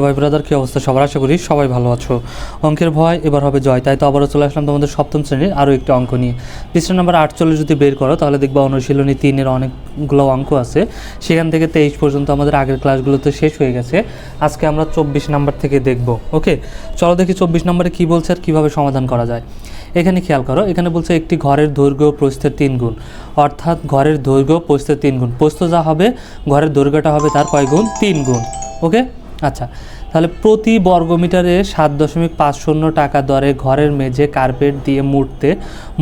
ভাই ব্রাদার কী অবস্থা? সবার আশা করি সবাই ভালো আছো। অঙ্কের ভয় এবার হবে জয়। তাই তো আবারও চলে আসলাম তোমাদের সপ্তম শ্রেণির আরও একটি অঙ্ক নিয়ে। পৃষ্ঠা নাম্বার আটচল্লিশ যদি বের করো, তাহলে দেখবা অনুশীলনী তিনের অনেকগুলো অঙ্ক আছে। সেখান থেকে তেইশ পর্যন্ত আমাদের আগের ক্লাসগুলোতে শেষ হয়ে গেছে। আজকে আমরা চব্বিশ নাম্বার থেকে দেখব ওকে চলো দেখি চব্বিশ নম্বরে কী বলছে আর কীভাবে সমাধান করা যায়। এখানে খেয়াল করো, এখানে বলছে একটি ঘরের দৈর্ঘ্য প্রস্থের তিন গুণ। অর্থাৎ ঘরের দৈর্ঘ্য প্রস্থের তিন গুণ। প্রস্থ যা হবে, ঘরের দৈর্ঘ্যটা হবে তার কয় গুণ? তিন গুণ ওকে আচ্ছা তাহলে প্রতি বর্গমিটারে সাত দশমিক পাঁচ শূন্য টাকা দরে ঘরের মেঝে কার্পেট দিয়ে মুড়তে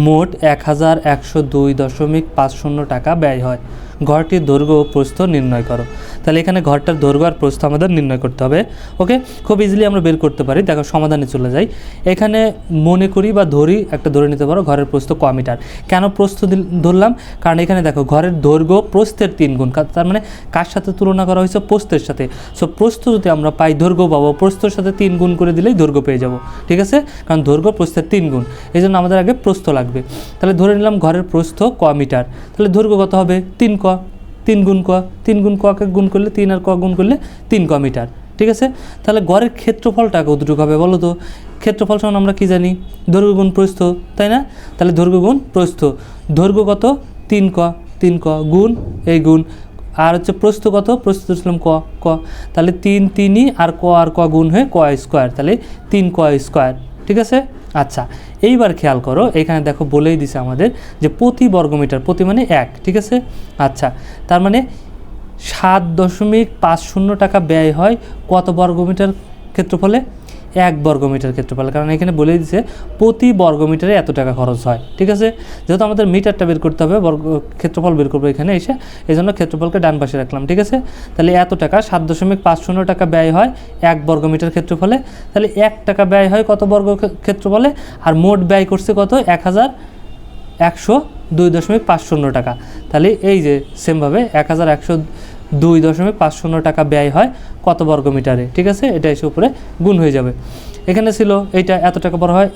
মোট এক হাজার একশো দুই দশমিক পাঁচ শূন্য টাকা ব্যয় হয়। ঘরটির দৈর্ঘ্য ও প্রস্থ নির্ণয় করো। তাহলে এখানে ঘরটার দৈর্ঘ্য আর প্রস্থ আমাদের নির্ণয় করতে হবে। ওকে? খুব ইজিলি আমরা বের করতে পারি। দেখো, সমাধানে চলে যাই। এখানে মনে করি বা ধরি একটা ধরে নিতে পারো, ঘরের প্রস্থ ক মিটার। কেন প্রস্থ ধরলাম? কারণ এখানে দেখো, ঘরের দৈর্ঘ্য প্রস্থের তিন গুণ। তার মানে কার সাথে তুলনা করা হয়েছে? প্রস্থের সাথে। সো প্রস্থ যদি আমরা পাই, দৈর্ঘ্য পাবো, প্রস্থর সাথে তিন গুণ করে দিলেই দৈর্ঘ্য পেয়ে যাব। ঠিক আছে? কারণ দৈর্ঘ্য প্রস্থের তিন গুণ। এই জন্য আমাদের আগে প্রস্থ লাগবে। তাহলে ধরে নিলাম ঘরের প্রস্থ ক মিটার। তাহলে দৈর্ঘ্য কত হবে? তিন ক তিন গুণ ক তিন গুণ ককে গুণ করলে তিন আর ক গুণ করলে তিন ক মিটার, ঠিক আছে? তাহলে গড়ের ক্ষেত্রফলটা কতটুকু হবে বলো তো? ক্ষেত্রফল সমান আমরা কি জানি? দৈর্ঘ্য গুণ প্রস্থ, তাই না? তাহলে দৈর্ঘ্য গুণ প্রস্থ, দৈর্ঘ্য কত? তিন ক তিন ক গুণ, এই গুণ, আর হচ্ছে প্রস্থ কত? প্রস্থ ছিলাম ক ক তাহলে তিন তিনই আর ক আর ক গুণ হয়ে ক স্কোয়ার, তাহলে তিন ক স্কোয়ার, ঠিক আছে? আচ্ছা এইবার খেয়াল করো, এখানে দেখো বলেই দিছে আমাদের যে প্রতি বর্গমিটার, প্রতি মানে এক, ঠিক আছে? আচ্ছা তার মানে সাত দশমিক পাঁচ শূন্য টাকা ব্যয় হয় কত বর্গমিটার ক্ষেত্রফলে? এক বর্গমিটার ক্ষেত্রফলে। কারণ এখানে বলে দিছে, প্রতি বর্গমিটারে এত টাকা খরচ হয়, ঠিক আছে? যেহেতু আমাদের মিটারটা বের করতে হবে, বর্গ, ক্ষেত্রফল বের করব এখানে এসে এই জন্য ক্ষেত্রফলকে ডান পাশে রাখলাম, ঠিক আছে? তাহলে এত টাকা, সাত দশমিক পাঁচ শূন্য টাকা ব্যয় হয় এক বর্গমিটার ক্ষেত্রফলে। তাহলে এক টাকা ব্যয় হয় কত বর্গ ক্ষে- ক্ষেত্রফলে? আর মোট ব্যয় করছে কত? এক হাজার একশো দুই দশমিক পাঁচ শূন্য টাকা। তাহলে এই যে সেমভাবে এক হাজার একশো দুই দশমিক পাঁচ শূন্য টাকা ব্যয় হয় কত বর্গমিটারে? ঠিক আছে? এটা এসে উপরে গুণ হয়ে যাবে। এখানে ছিল এটা এত টাকা বড় হয়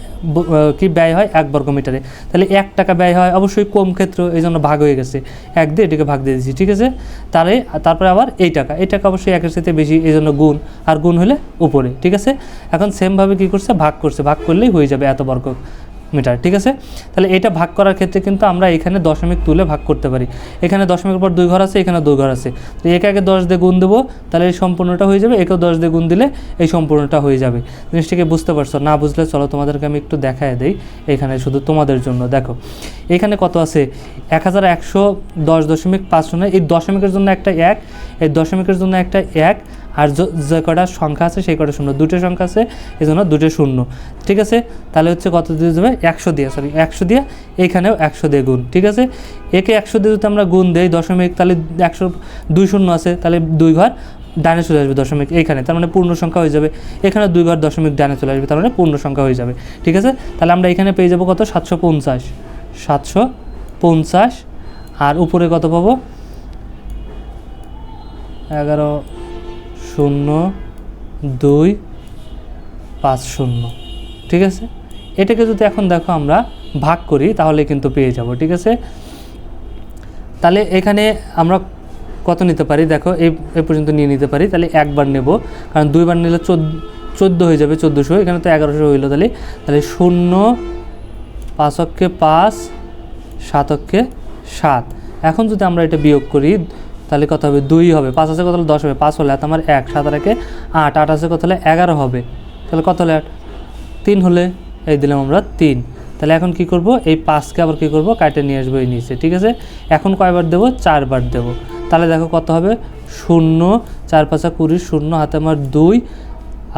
কি ব্যয় হয়? এক বর্গমিটারে। তাহলে এক টাকা ব্যয় হয় অবশ্যই কম ক্ষেত্র এই জন্য ভাগ হয়ে গেছে। এক দিয়ে এটাকে ভাগ দিয়ে দিচ্ছি ঠিক আছে? তাহলে তারপরে আবার এই টাকা। এই টাকা অবশ্যই একের সাথে বেশি এই জন্য গুণ। আর গুণ হলে উপরে, ঠিক আছে? এখন সেমভাবে কী করছে? ভাগ করছে। ভাগ করলেই হয়ে যাবে এত বর্গ। মিটার, ঠিক আছে? তাহলে এটা ভাগ করার ক্ষেত্রে কিন্তু আমরা এখানে দশমিক তুলে ভাগ করতে পারি। এখানে দশমিকের পর দুই ঘর আছে, এখানে দুই ঘর আছে। তো একে আগে দশ দিয়ে গুণ দেবো, তাহলে এই সম্পূর্ণটা হয়ে যাবে, একেও দশ দিয়ে গুণ দিলে এই সম্পূর্ণটা হয়ে যাবে। জিনিসটাকে বুঝতে পারছ? না বুঝলে চলো তোমাদেরকে আমি একটু দেখায় দেই, এখানে শুধু তোমাদের জন্য। দেখো, এখানে কত আছে? এক হাজার একশো দশ দশমিক পাঁচ শূন্য। এই দশমিকের জন্য একটা এক, এই দশমিকের জন্য একটা এক আর যে কটা সংখ্যা আছে সেই কটা শূন্য। দুটো সংখ্যা আছে, এই জন্য দুটো শূন্য। ঠিক আছে? তাহলে হচ্ছে কত দিয়ে যাবে একশো দিয়ে সরি একশো দিয়ে এইখানেও একশো দিয়ে গুণ। ঠিক আছে? একে একশো দিয়ে যদি আমরা গুণ দেই, দশমিক, তাহলে একশো, দুই শূন্য আছে, তাহলে দুই ঘর ডানে চলে আসবে দশমিক এইখানে তার মানে পূর্ণ সংখ্যা হয়ে যাবে। এখানে দুই ঘর দশমিক ডানে চলে আসবে, তার মানে পূর্ণ সংখ্যা হয়ে যাবে। ঠিক আছে? তাহলে আমরা এখানে পেয়ে যাব কত? সাতশো পঞ্চাশ। সাতশো পঞ্চাশ। আর উপরে কত পাবো? এগারো শূন্য, দুই, পাঁচ শূন্য। ঠিক আছে? এটাকে যদি এখন দেখো আমরা ভাগ করি, তাহলে কিন্তু পেয়ে যাব, ঠিক আছে? তাহলে এখানে আমরা কত নিতে পারি? দেখো, এই, এ পর্যন্ত নিয়ে নিতে পারি। তাহলে একবার নেব, কারণ দুইবার নিলে চোদ্দ হয়ে যাবে, চোদ্দোশো। এখানে তো এগারোশো হইল তাহলে। তাহলে শূন্য পাঁচককে পাঁচ সাতককে সাত। এখন যদি আমরা এটা বিয়োগ করি তাহলে কত হবে? দুই হবে। পাঁচ আছে কত হলে দশ হবে? পাঁচ হলে হাতে আমার এক। সাত আর একে আট। আট আছে কত হলে এগারো হবে। তাহলে কত হলে আট? তিন হলে এই দিলাম আমরা তিন। তাহলে এখন কি করব? এই পাঁচকে আবার কি করব? কাটে নিয়ে আসব এই নিচে, ঠিক আছে? এখন কয়বার দেবো? চারবার দেবো। তাহলে দেখো কত হবে? শূন্য, চার পাঁচা কুড়ি, শূন্য, হাতে আমার দুই,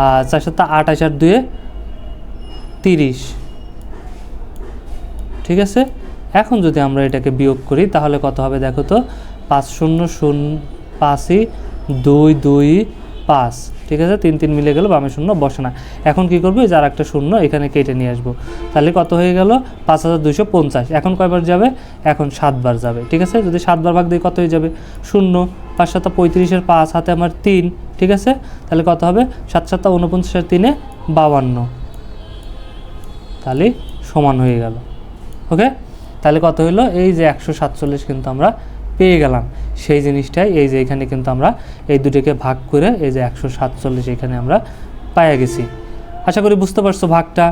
আর চার সাতটা আঠাশ আর দুয়ে তিরিশ। ঠিক আছে? এখন যদি আমরা এটাকে বিয়োগ করি, তাহলে কত হবে দেখো তো? পাঁচ শূন্য শূন্য পাঁচই, দুই দুই, পাঁচ। ঠিক আছে? তিন তিন মিলে গেল, বামে শূন্য, বসে না। এখন কি করব? যার একটা শূন্য, এখানে কেটে নিয়ে আসব। তাহলে কত হয়ে গেল? পাঁচ হাজার দুইশো পঞ্চাশ। এখন কয়বার যাবে? এখন সাতবার যাবে। ঠিক আছে? যদি সাতবার ভাগ দিয়ে কত হয়ে যাবে? শূন্য। পাঁচ সাতটা পঁয়ত্রিশের পাঁচ, হাতে আমার তিন। ঠিক আছে? তাহলে কত হবে? সাত সাতটা উনপঞ্চাশের তিনে বাবান্ন তাহলে সমান হয়ে গেল। ওকে? তাহলে কত হলো? এই যে একশো সাতচল্লিশ কিন্তু আমরা পেয়ে গেলাম। সেই জিনিসটাই এই যে এখানে কিন্তু আমরা এই দুটিকে ভাগ করে এই যে একশো সাতচল্লিশ এখানে আমরা পাইয়া গেছি। আশা করি বুঝতে পারছ ভাগটা,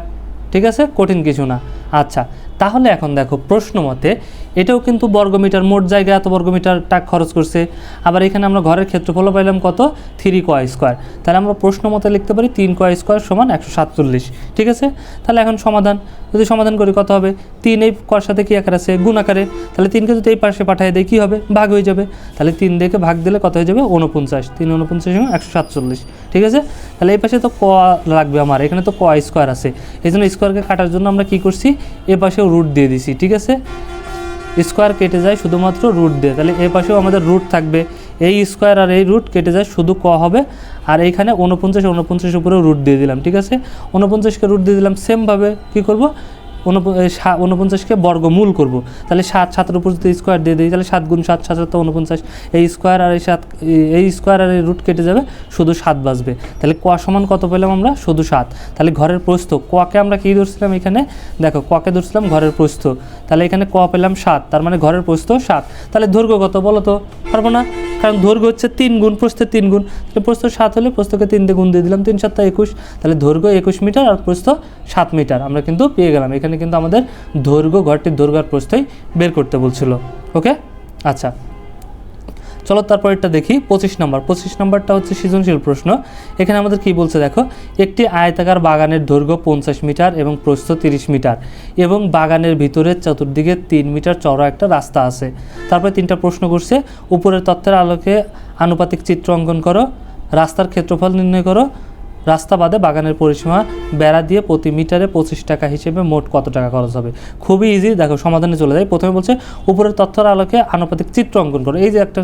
ঠিক আছে? কঠিন কিছু না। আচ্ছা তাহলে এখন দেখো প্রশ্ন মতে, এটাও কিন্তু বর্গমিটার, মোট জায়গায় এত বর্গমিটার টাকা খরচ করছে। আবার এখানে আমরা ঘরের ক্ষেত্রফলও পাইলাম কত? থ্রি কয় স্কোয়ার। তাহলে আমরা প্রশ্ন মতে লিখতে পারি তিন কয় স্কোয়ার সমান একশো সাতচল্লিশ। ঠিক আছে? তাহলে এখন সমাধান। যদি সমাধান করি কত হবে? তিন এই কর সাথে কী আকার আছে? গুণ আকারে। তাহলে তিনকে যদি এই পাশে পাঠিয়ে দেয় কী হবে? ভাগ হয়ে যাবে। তাহলে তিন দিকে ভাগ দিলে কত হয়ে যাবে? উনপঞ্চাশ তিন উনপঞ্চাশ এবং একশো সাতচল্লিশ। ঠিক আছে? তাহলে এই পাশে তো ক লাগবে আমার, এখানে তো ক স্কোয়ার আছে। এই জন্য স্কোয়ারকে কাটার জন্য আমরা কি করছি? এ পাশেও রুট দিয়ে দিছি, ঠিক আছে? স্কোয়ার কেটে যায় শুধুমাত্র রুট দিয়ে, তাহলে এ পাশেও আমাদের রুট থাকবে। এই স্কোয়ার আর এই রুট কেটে যায় শুধু ক হবে, আর এইখানে উনপঞ্চাশ উনপঞ্চাশ উপরেও রুট দিয়ে দিলাম, ঠিক আছে? উনপঞ্চাশকে রুট দিয়ে দিলাম সেমভাবে কী করব? উনপঞ্চাশকে বর্গমূল করব। তাহলে সাত, সাতের উপর যদি স্কোয়ার দিয়ে দিই, তাহলে সাত গুণ সাত সাত সাত উনপঞ্চাশ। এই স্কোয়ার আর এই সাত এই- স্কোয়ার আর এই রুট কেটে যাবে, শুধু সাত বাজবে তাহলে ক সমান কত পেলাম আমরা? শুধু সাত। তাহলে ঘরের প্রস্থ, ককে আমরা কী ধরছিলাম এখানে? দেখো, ককে ধরছিলাম ঘরের প্রস্থ। তাহলে এখানে ক পেলাম সাত, তার মানে ঘরের প্রস্থ সাত। তাহলে দৈর্ঘ্য কত বলো তো? পারব না? কারণ দৈর্ঘ্য হচ্ছে তিন গুণ, প্রস্থের তিন গুণ। তাহলে প্রস্থ সাত হলে প্রস্থকে তিন দিয়ে গুণ দিয়ে দিলাম, তিন সাতটা একুশ। তাহলে দৈর্ঘ্য একুশ মিটার আর প্রস্থ সাত মিটার। আমরা কিন্তু পেয়ে গেলাম। এখানে কিন্তু আমাদের দৈর্ঘ্য, ঘরটির দৈর্ঘ্য প্রস্থই বের করতে বলছিল, ওকে? আচ্ছা চলো তারপরেরটা দেখি, পঁচিশ নম্বর। পঁচিশ নম্বরটা হচ্ছে সৃজনশীল প্রশ্ন। এখানে আমাদের কি বলছে দেখো, একটি আয়তাকার বাগানের দৈর্ঘ্য পঞ্চাশ মিটার এবং প্রস্থ তিরিশ মিটার এবং বাগানের ভিতরে চতুর্দিকে তিন মিটার চওড়া একটা রাস্তা আছে। তারপরে তিনটা প্রশ্ন করছে, উপরের তথ্যের আলোকে আনুপাতিক চিত্র অঙ্কন করো, রাস্তার ক্ষেত্রফল নির্ণয় করো রাস্তা বাদে বাগানের পরিসীমা বেড়া দিয়ে প্রতি মিটারে পঁচিশ টাকা হিসেবে মোট কত টাকা খরচ হবে? খুবই ইজি দেখো সমাধানে চলে যায় প্রথমে বলছে, উপরের তথ্যের আলোকে আনুপাতিক চিত্র অঙ্কন করো। এই যে একটা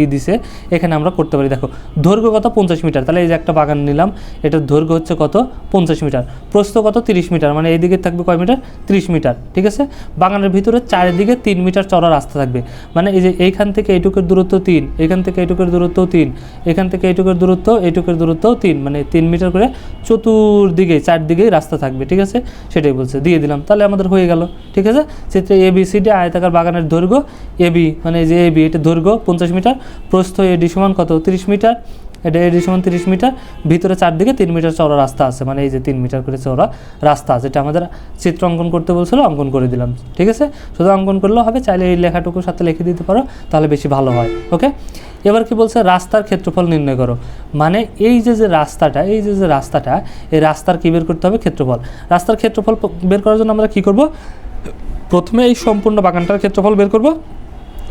ই দিছে, এখানে আমরা করতে পারি। দেখো, দৈর্ঘ্য কত? পঞ্চাশ মিটার। তাহলে এই যে একটা বাগান নিলাম এটার দৈর্ঘ্য হচ্ছে কত? পঞ্চাশ মিটার। প্রস্থ কত? তিরিশ মিটার। মানে এইদিকে থাকবে কয় মিটার? তিরিশ মিটার। ঠিক আছে? বাগানের ভিতরে চারিদিকে তিন মিটার চড়া রাস্তা থাকবে। মানে এই যে এইখান থেকে এইটুকুর দূরত্ব তিন, এখান থেকে এইটুকুর দূরত্ব তিন, এখান থেকে এইটুকুর দূরত্ব এইটুকুর দূরত্ব তিন মানে তিন মিটার করে চতুর্দিকে চারদিকেই রাস্তা থাকবে, ঠিক আছে? সেটাই বলছে, দিয়ে দিলাম। তাহলে আমাদের হয়ে গেল, ঠিক আছে? চিত্রে এ বি সি ডি আয়তাকার বাগানের দৈর্ঘ্য এ বি মানে যে এ বি এটা দৈর্ঘ্য, পঞ্চাশ মিটার, প্রস্থ এডি সমান কত? তিরিশ মিটার। এটা এডি সমান তিরিশ মিটার, ভিতরে চারদিকে তিন মিটার চওড়া রাস্তা আছে মানে এই যে তিন মিটার করে চওড়া রাস্তা আছে এটা আমাদের চিত্র অঙ্কন করতে বলছিল, অঙ্কন করে দিলাম, ঠিক আছে? শুধু অঙ্কন করলেও হবে, চাইলে এই লেখাটুকু সাথে লিখে দিতে পারো, তাহলে বেশি ভালো হয়, ওকে? এবার কি বলছে, রাস্তার ক্ষেত্রফল নির্ণয় করো মানে এই যে যে রাস্তাটা, এই যে যে রাস্তাটা, এই রাস্তার কী বের করতে হবে? ক্ষেত্রফল। রাস্তার ক্ষেত্রফল বের করার জন্য আমরা কি করব? প্রথমে এই সম্পূর্ণ বাগানটার ক্ষেত্রফল বের করব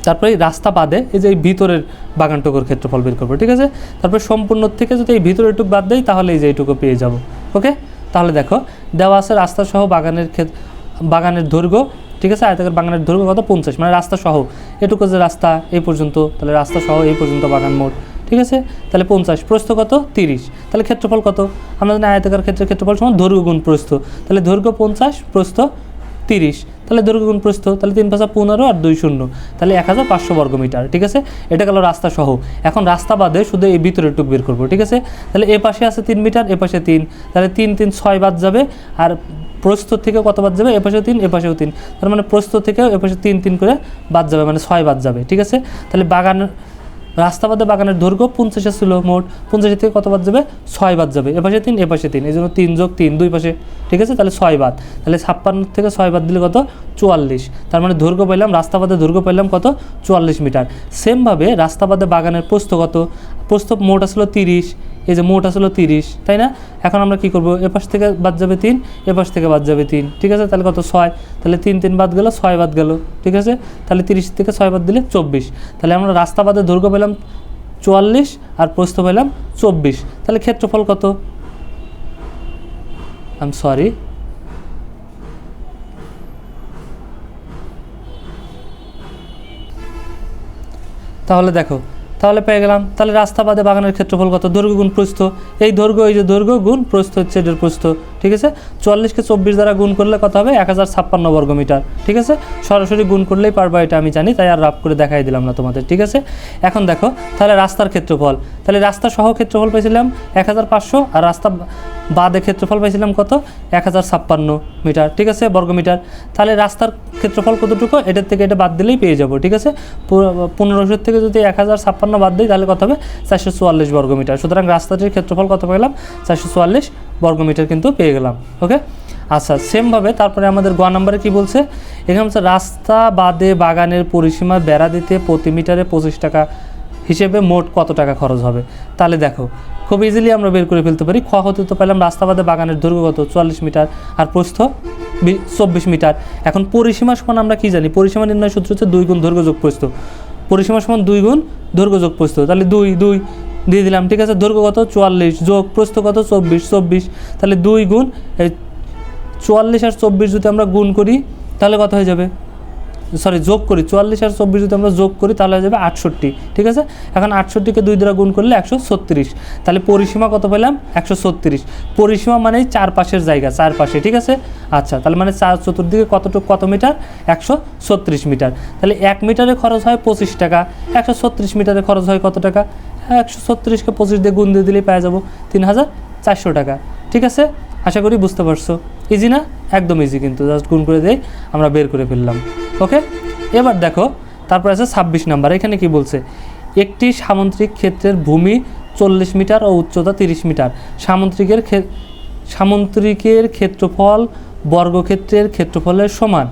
তারপরে এই রাস্তা বাদে এই যে এই ভিতরের বাগানটুকুর ক্ষেত্রফল বের করব, ঠিক আছে? তারপরে সম্পূর্ণ থেকে যদি এই ভিতরের টুক বাদ দেয় তাহলে এই যে এইটুকু পেয়ে যাব, ওকে? তাহলে দেখো, দেওয়া আছে রাস্তা সহ বাগানের ক্ষেত, বাগানের দৈর্ঘ্য, ঠিক আছে? আয়তাকার বাগানের দৈর্ঘ্য কত? পঞ্চাশ মানে রাস্তা সহ। এটুকু যে রাস্তা এই পর্যন্ত, তাহলে রাস্তা সহ এই পর্যন্ত বাগান মোট, ঠিক আছে? তাহলে পঞ্চাশ, প্রস্থ কত? তিরিশ। তাহলে ক্ষেত্রফল কত? আমরা জানি আয়তাকার ক্ষেত্রে ক্ষেত্রফল সমান দৈর্ঘ্য গুণ প্রস্থ। তাহলে দৈর্ঘ্য পঞ্চাশ, প্রস্থ তিরিশ। তাহলে দৈর্ঘ্য গুণ প্রস্থ, তাহলে তিন পাঁচা পনেরো আর দুই শূন্য। তাহলে এক হাজার পাঁচশো বর্গ মিটার, ঠিক আছে? এটা গেল রাস্তা সহ। এখন রাস্তা বাদে শুধু এই ভিতরের টুক বের করব, ঠিক আছে? তাহলে এ পাশে আছে তিন মিটার, এ পাশে তিন। তাহলে তিন তিন, ছয় বাদ যাবে আর প্রস্থ থেকে কত বাদ যাবে? এ পাশেও তিন, এ পাশেও তিন। তার মানে প্রস্থ থেকেও এ পাশে তিন তিন করে বাদ যাবে মানে ছয় বাদ যাবে, ঠিক আছে? তাহলে বাগান রাস্তা বাদে বাগানের দৈর্ঘ্য পঞ্চাশে ছিল মোট, পঞ্চাশে থেকে কত বাদ যাবে? ছয় বাদ যাবে। এপাশে তিন এপাশে তিন। এই জন্য তিন যোগ তিন, দুই পাশে। ঠিক আছে? তাহলে ছয় বাদ। তাহলে ছাপ্পান্ন থেকে ছয় বাদ দিলে কত? চুয়াল্লিশ। তার মানে দৈর্ঘ্য পেলাম রাস্তাবাদে দৈর্ঘ্য পাইলাম কত? চুয়াল্লিশ মিটার। সেমভাবে রাস্তাবাদে বাগানের প্রস্থ কত? প্রস্থ মোট আসলো তিরিশ। এই যে মোট আসলো তিরিশ, তাই না? এখন আমরা কি করব? এপাশ থেকে বাদ যাবে তিন, এপাশ থেকে বাদ যাবে তিন, ঠিক আছে? তাহলে কত? ছয়। তাহলে তিন তিন বাদ গেল, ছয় বাদ গেল, ঠিক আছে? তাহলে তিরিশ থেকে ছয় বাদ দিলে চব্বিশ। তাহলে আমরা রাস্তা বাদে দৈর্ঘ্য পেলাম চুয়াল্লিশ আর প্রস্থ পেলাম চব্বিশ। তাহলে ক্ষেত্রফল কত? আম সরি তাহলে দেখো তাহলে পেয়ে গেলাম। তাহলে রাস্তা বাদে বাগানের ক্ষেত্রফল কত? দৈর্ঘ্য গুণ প্রস্থ। এই দৈর্ঘ্য, এই যে দৈর্ঘ্য গুণ প্রস্থ হচ্ছে এটার প্রস্থ। ঠিক আছে? চুয়াল্লিশকে চব্বিশ দ্বারা গুণ করলে কত হবে? এক হাজার ছাপ্পান্ন বর্গ মিটার, ঠিক আছে? সরাসরি গুণ করলেই পারবা এটা আমি জানি, তাই আর রাফ করে দেখাই দিলাম না তোমাদের, ঠিক আছে? এখন দেখো, তাহলে রাস্তার ক্ষেত্রফল, তাহলে রাস্তা সহ ক্ষেত্রফল পেয়েছিলাম এক হাজার পাঁচশো, আর রাস্তা বাদে ক্ষেত্রফল পাইছিলাম কত? এক হাজার ছাপ্পান্ন মিটার, ঠিক আছে? বর্গমিটার তাহলে রাস্তার ক্ষেত্রফল কতটুকু? এটার থেকে এটা বাদ দিলেই পেয়ে যাব, ঠিক আছে? পনেরোশো থেকে যদি এক হাজার ছাপ্পান্ন বাদ দিই, তাহলে কত হবে? চারশো চুয়াল্লিশ বর্গমিটার সুতরাং রাস্তাটির ক্ষেত্রফল কত পেলাম? চারশো চুয়াল্লিশ বর্গমিটার কিন্তু পেয়ে গেলাম ওকে আচ্ছা সেমভাবে তারপরে আমাদের গ নাম্বারে কি বলছে? এখানে হচ্ছে রাস্তা বাদে বাগানের পরিসীমা বেড়া দিতে প্রতি মিটারে পঁচিশ টাকা হিসেবে মোট কত টাকা খরচ হবে? তাহলে দেখো, খুব ইজিলি আমরা বের করে ফেলতে পারি, খ হতে তো পেলাম রাস্তা বাদে বাগানের দৈর্ঘ্য কত? চুয়াল্লিশ মিটার, আর প্রস্থ চব্বিশ মিটার। এখন পরিসীমা সমান আমরা কি জানি? পরিসীমা নির্ণয় সূত্র হচ্ছে দুই গুণ দৈর্ঘ্য যোগ প্রস্থ। পরিসীমা সমান দুই গুণ দৈর্ঘ্য যোগ প্রস্থ। তাহলে দুই দুই দিয়ে দিলাম, ঠিক আছে? দৈর্ঘ্য কত? চুয়াল্লিশ। যোগ প্রস্থ কত? চব্বিশ। চব্বিশ। তাহলে দুই গুণ, এই চুয়াল্লিশ আর চব্বিশ যদি আমরা গুণ করি, তাহলে কত হয়ে যাবে? সরি, যোগ করি, চুয়াল্লিশ আর চব্বিশ যদি আমরা যোগ করি, তাহলে হয়ে যাবে আটষট্টি, ঠিক আছে? এখন আটষট্টিকে দুই দ্বারা গুণ করলে একশো ছত্রিশ। তাহলে পরিসীমা কত পেলাম? একশো ছত্রিশ। পরিসীমা মানে চার পাশের জায়গা, চারপাশে, ঠিক আছে? আচ্ছা তাহলে মানে চার চতুর্দিকে কতটুকু, কত মিটার? একশো ছত্রিশ মিটার। তাহলে এক মিটারে খরচ হয় পঁচিশ টাকা। একশো ছত্রিশ মিটারে খরচ হয় কত টাকা? একশো ছত্রিশকে পঁচিশ দিয়ে গুণ দিয়ে দিলেই পাওয়া যাব তিন হাজার চারশো টাকা। ঠিক আছে? আশা করি বুঝতে পারছ। ইজি না? একদম ইজি কিন্তু। জাস্ট গুণ করে দেই আমরা বের করে ফেললাম। ওকে এবার দেখো, তারপর আছে ছাব্বিশ নাম্বার। এখানে কি বলছে? একটি সামুদ্রিক ক্ষেত্রের ভূমি চল্লিশ মিটার ও উচ্চতা তিরিশ মিটার। সামুদ্রিকের সামুদ্রিকের ক্ষেত্রফল বর্গক্ষেত্রের ক্ষেত্রফলের সমান।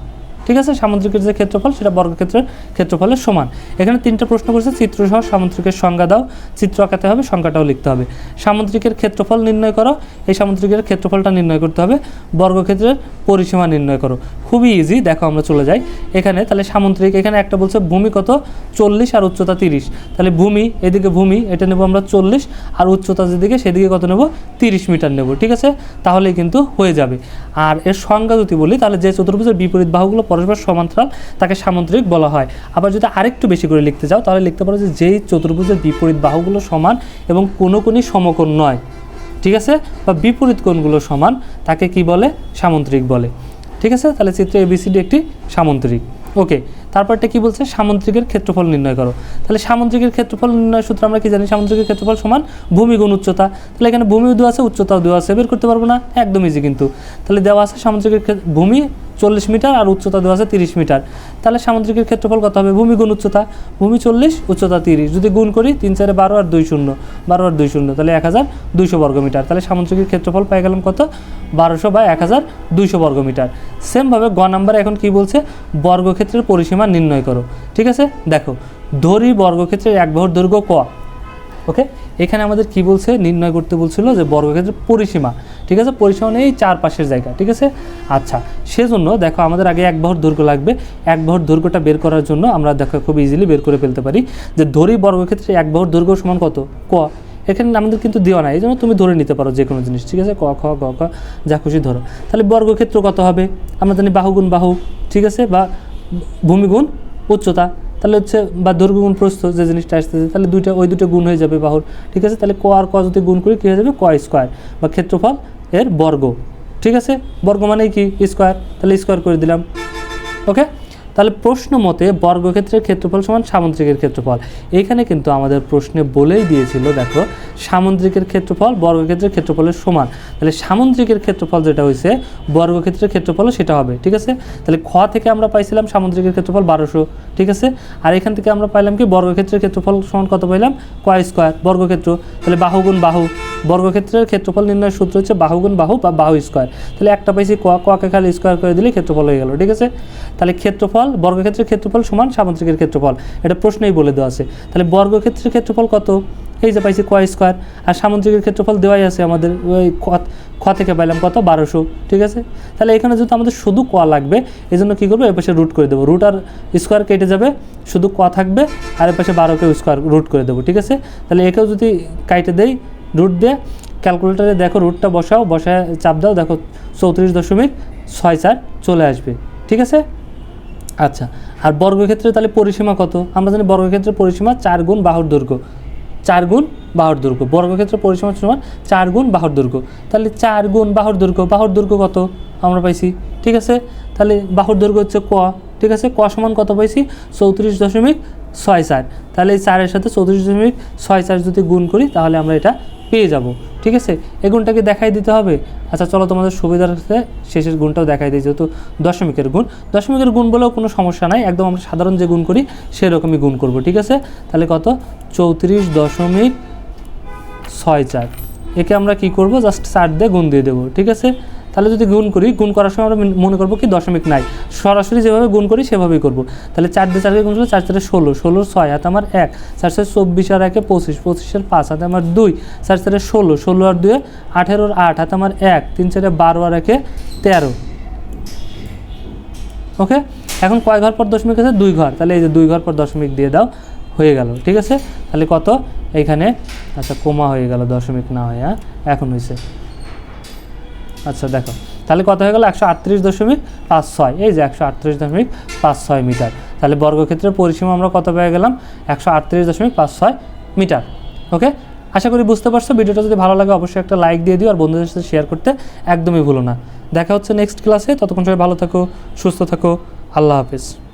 ঠিক আছে? সামুদ্রিকের যে ক্ষেত্রফল, সেটা বর্গক্ষেত্রের ক্ষেত্রফলের সমান। এখানে তিনটা প্রশ্ন করেছে, চিত্রসহ সামুদ্রিকের সংজ্ঞা দাও, চিত্র আঁকাতে হবে সংখ্যাটাও লিখতে হবে। সামুদ্রিকের ক্ষেত্রফল নির্ণয় করো, এই সামুদ্রিকের ক্ষেত্রফলটা নির্ণয় করতে হবে, বর্গক্ষেত্রের পরিসীমা নির্ণয় করো। খুবই ইজি দেখো আমরা চলে যাই। এখানে তাহলে সামুদ্রিক, এখানে একটা বলছে ভূমি কত? চল্লিশ আর উচ্চতা তিরিশ। তাহলে ভূমি, এদিকে ভূমি, এটা নেব আমরা চল্লিশ, আর উচ্চতা যেদিকে, সেদিকে কত নেব? তিরিশ মিটার নেব, ঠিক আছে? তাহলেই কিন্তু হয়ে যাবে। আর এর সংজ্ঞা যদি বলি, তাহলে যে চতুর্ভুজের বিপরীত বাহুগুলো পরস্পর সমান্তরাল, তাকে সামুদ্রিক বলা হয়। আবার যদি আরেকটু বেশি করে লিখতে চাও তাহলে লিখতে পারো যে যেই চতুর্ভুজের বিপরীত বাহুগুলো সমান এবং কোনো কোনই সমকোণ নয়, ঠিক আছে? বা বিপরীত কোণগুলো সমান, তাকে কি বলে? সামুদ্রিক বলে। ঠিক আছে? তাহলে চিত্র এবিসিডি একটি সামুদ্রিক। ওকে তারপরটা কি বলছে? সামুদ্রিকের ক্ষেত্রফল নির্ণয় করো। তাহলে সামুদ্রিকের ক্ষেত্রফল নির্ণয় সূত্র আমরা কি জানি? সামুদ্রিকের ক্ষেত্রফল সমান ভূমি গুণ উচ্চতা। তাহলে এখানে ভূমিও দেওয়া আছে, উচ্চতাও দেওয়া আছে। বের করতে পারব না? একদম ইজি কিন্তু। তাহলে দেওয়া আছে সামুদ্রিকের ভূমি চল্লিশ মিটার আর উচ্চতা দেওয়া আছে তিরিশ মিটার। তাহলে সামুদ্রিকের ক্ষেত্রফল কত হবে? ভূমি গুণ উচ্চতা। ভূমি চল্লিশ, উচ্চতা তিরিশ। যদি গুণ করি, তিন চারে বারো আর দুই শূন্য। বারো আর দুই শূন্য, তাহলে এক হাজার দুইশো বর্গমিটার তাহলে সামুদ্রিকের ক্ষেত্রফল পেয়ে গেলাম কত? বারোশো বা এক হাজার দুইশো বর্গমিটার সেমভাবে গ নাম্বারে এখন কি বলছে? বর্গক্ষেত্রের পরিসীমা নির্ণয় করো, ঠিক আছে? দেখো, ধরি বর্গক্ষেত্রের এক বহর দৈর্ঘ্য ক, ওকে? এখানে আমাদের কি বলছে? নির্ণয় করতে বলছিল যে বর্গক্ষেত্রের পরিসীমা, ঠিক আছে? পরিসীমা নেই, চার পাশের জায়গা, ঠিক আছে? আচ্ছা সেজন্য দেখো আমাদের আগে এক বহর দৈর্ঘ্য লাগবে। এক বহর দৈর্ঘ্যটা বের করার জন্য আমরা দেখো খুব ইজিলি বের করে ফেলতে পারি যে ধরি বর্গক্ষেত্রে এক বহর দৈর্ঘ্য সমান কত? ক। এখানে আমাদের কিন্তু দেওয়া নাই, এই জন্য তুমি ধরে নিতে পারো যে কোনো জিনিস, ঠিক আছে? ক, খ, গ ক যা খুশি ধরো। তাহলে বর্গক্ষেত্র কত হবে? আমরা জানি বাহু গুণ বাহু, ঠিক আছে? বা ভূমি গুণ উচ্চতা, তাহলে হচ্ছে বা দৈর্ঘ্য গুণ প্রস্থ যে জিনিসটা আসতেছে, তাহলে দুইটা, ওই দুটো গুণ হয়ে যাবে বাহুর। ঠিক আছে? তাহলে ক আর ক যদি গুণ করি, কী হয়ে যাবে? ক স্কোয়ার বা ক্ষেত্রফল এর বর্গ। ঠিক আছে? বর্গ মানে কি? স্কোয়ার। তাহলে স্কোয়ার করে দিলাম। ওকে তাহলে প্রশ্ন মতে বর্গক্ষেত্রের ক্ষেত্রফল সমান সামুদ্রিকের ক্ষেত্রফল। এইখানে কিন্তু আমাদের প্রশ্নে বলেই দিয়েছিল, দেখো, সামুদ্রিকের ক্ষেত্রফল বর্গক্ষেত্রের ক্ষেত্রফলের সমান। তাহলে সামুদ্রিকের ক্ষেত্রফল যেটা হয়েছে, বর্গক্ষেত্রের ক্ষেত্রফলও সেটা হবে, ঠিক আছে? তাহলে খ থেকে আমরা পাইছিলাম সামুদ্রিকের ক্ষেত্রফল বারোশো, ঠিক আছে? আর এখান থেকে আমরা পাইলাম কি, বর্গক্ষেত্রের ক্ষেত্রফল সমান কত পাইলাম? কয় স্কোয়ার, বর্গক্ষেত্র। তাহলে বাহুগুণ বাহু। বর্গক্ষেত্রের ক্ষেত্রফল নির্ণয়ের সূত্র হচ্ছে বাহুগুণ বাহু বা বাহু স্কোয়ার। তাহলে একটা পাইছি ক ককে খালি স্কোয়ার করে দিলে ক্ষেত্রফল হয়ে গেল, ঠিক আছে? তাহলে ক্ষেত্রফল বর্গক্ষেত্রের ক্ষেত্রফল সমান সামুদ্রিকের ক্ষেত্রফল? এটা প্রশ্নেই বলে দেওয়া আছে। তাহলে বর্গক্ষেত্রের ক্ষেত্রফল কত? এই যে পাইছি কয় স্কোয়ার আর সামুদ্রিকের ক্ষেত্রফল দেওয়াই আছে আমাদের ওই খ- থেকে পাইলাম কত? বারোশো, ঠিক আছে? তাহলে এখানে যেহেতু আমাদের শুধু ক লাগবে এই জন্য কী করব? এপাশে রুট করে দেবো। রুট আর স্কোয়ার কেটে যাবে, শুধু ক থাকবে, আর এপাশে বারোকে স্কোয়ার রুট করে দেবো, ঠিক আছে? তাহলে একেও যদি কাইটে দেই রুট দিয়ে ক্যালকুলেটারে দেখো রুটটা বসাও, বসায় চাপ দাও, দেখো চৌত্রিশ দশমিক ছয় চার চলে আসবে, ঠিক আছে? আচ্ছা আর বর্গক্ষেত্রে তাহলে পরিসীমা কত? আমরা জানি বর্গক্ষেত্রের পরিসীমা চার গুণ বাহুর দৈর্ঘ্য। চার গুণ বাহুর দৈর্ঘ্য। বর্গক্ষেত্রের পরিসীমা সমান চার গুণ বাহুর দৈর্ঘ্য। তাহলে চার গুণ বাহুর দৈর্ঘ্য বাহুর দৈর্ঘ্য কত? আমরা পাইছি, ঠিক আছে? তাহলে বাহুর দৈর্ঘ্য হচ্ছে ক, ঠিক আছে? ক সমান কত পাইছি? চৌত্রিশ দশমিক ছয় চার। তাহলে এই চারের সাথে চৌত্রিশ দশমিক ছয় চার যদি গুণ করি, তাহলে আমরা এটা পেয়ে যাব, ঠিক আছে? এই গুণটাকে দেখাই দিতে হবে। আচ্ছা চলো তোমাদের সুবিধার সাথে শেষের গুণটাও দেখাই দিই, যেহেতু দশমিকের গুণ। দশমিকের গুণ বলেও কোনো সমস্যা নাই, একদম আমরা সাধারণ যে গুণ করি, সেরকমই গুণ করব, ঠিক আছে? তাহলে কত? চৌত্রিশ দশমিক ছয় চার। একে আমরা কি করব? জাস্ট চার দিয়ে গুণ দিয়ে দেবো, ঠিক আছে? তাহলে যদি গুণ করি, গুণ করার সময় আমরা মনে করব কি দশমিক নাই। সরাসরি যেভাবে গুণ করি, সেভাবেই করব। তাহলে চার দিয়ে চারকে গুণ করলে চার চারে ষোলো, ষোলোর ছয়, হাতে আমার এক। চার চারে চব্বিশ আর একে পঁচিশ, পঁচিশের পাঁচ, হাতে আমার দুই। চার চারে ষোলো ষোলো আর দুয়ে আঠেরোর আট, হাতে আমার এক। তিন চারে বারো আর একে তেরো। ওকে? এখন কয় ঘর পর দশমিক আছে? দুই ঘর। তাহলে এই যে দুই ঘর পর দশমিক দিয়ে দাও, হয়ে গেল। ঠিক আছে? তাহলে কত? এইখানে আচ্ছা কোমা হয়ে গেল, দশমিক না হয়ে হ্যাঁ? এখন হয়েছে আচ্ছা দেখো। তাহলে কত হয়ে গেল? একশো আটত্রিশ দশমিক পাঁচ ছয়। এই যে একশো আটত্রিশ দশমিক পাঁচ ছয় মিটার। তাহলে বর্গক্ষেত্রের পরিসীমা আমরা কত পেয়ে গেলাম? একশো আটত্রিশ দশমিক পাঁচ ছয় মিটার। ওকে? আশা করি বুঝতে পারছ। ভিডিওটা যদি ভালো লাগে, অবশ্যই একটা লাইক দিয়ে দিও আর বন্ধুদের সাথে শেয়ার করতে একদমই ভুলো না। দেখা হচ্ছে নেক্সট ক্লাসে। ততক্ষণ সবাই ভালো থাকো, সুস্থ থাকো। আল্লাহ হাফিজ।